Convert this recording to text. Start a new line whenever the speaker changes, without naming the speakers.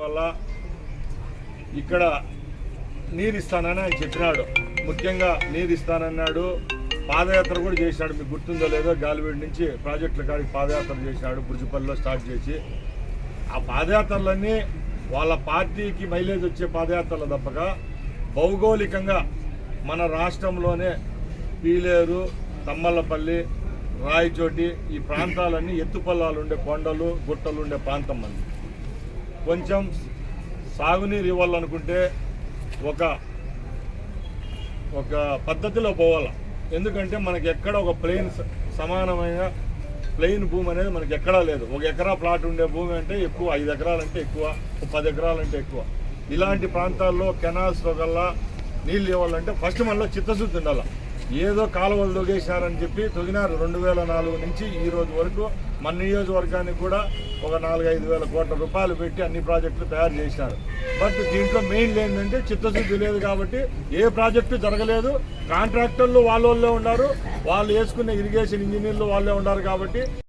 వల్ల ఇక్కడ నీరు ఇస్తానని ఆయన చెప్పినాడు. ముఖ్యంగా నీరు ఇస్తానన్నాడు పాదయాత్ర కూడా చేసినాడు మీకు గుర్తుందో లేదో గాలివీడి నుంచి ప్రాజెక్టుల కాడికి పాదయాత్ర చేసినాడు బుర్జుపల్లిలో స్టార్ట్ చేసి. ఆ పాదయాత్రలన్నీ వాళ్ళ పార్టీకి మైలేజ్ వచ్చే పాదయాత్రలు తప్పక. భౌగోళికంగా మన రాష్ట్రంలోనే పీలేరు తమ్మలపల్లి రాయచోటి ఈ ప్రాంతాలన్నీ ఎత్తుపల్లాలు ఉండే కొండలు గుట్టలు ఉండే ప్రాంతం మంది కొంచెం సాగునీరు ఇవ్వాలనుకుంటే ఒక ఒక పద్ధతిలో పోవాలి. ఎందుకంటే మనకి ఎక్కడ ఒక ప్లెయిన్ సమానమైన ప్లెయిన్ భూమి అనేది మనకి ఎక్కడా లేదు. ఒక ఎకరా ప్లాట్ ఉండే భూమి అంటే ఎక్కువ ఐదు ఎకరాలంటే ఎక్కువ పది ఎకరాలంటే ఎక్కువ. ఇలాంటి ప్రాంతాల్లో కెనాల్స్ కల్లా నీళ్ళు ఇవ్వాలంటే ఫస్ట్ మనలో చిత్తశుద్ధి ఉండాలి. ఏదో కాలువలు తొగేశారని చెప్పి తొగినారు. రెండు వేల నాలుగు నుంచి ఈ రోజు వరకు మన నియోజకవర్గానికి కూడా ఒక నాలుగు ఐదు వేల కోట్ల రూపాయలు పెట్టి అన్ని ప్రాజెక్టులు తయారు చేశారు. బట్ దీంట్లో మెయిన్ ఏంటంటే చిత్తశుద్ధి లేదు కాబట్టి ఏ ప్రాజెక్టు జరగలేదు. కాంట్రాక్టర్లు వాళ్ళ వాళ్ళే ఉన్నారు. వాళ్ళు వేసుకునే ఇరిగేషన్ ఇంజనీర్లు వాళ్ళే ఉన్నారు కాబట్టి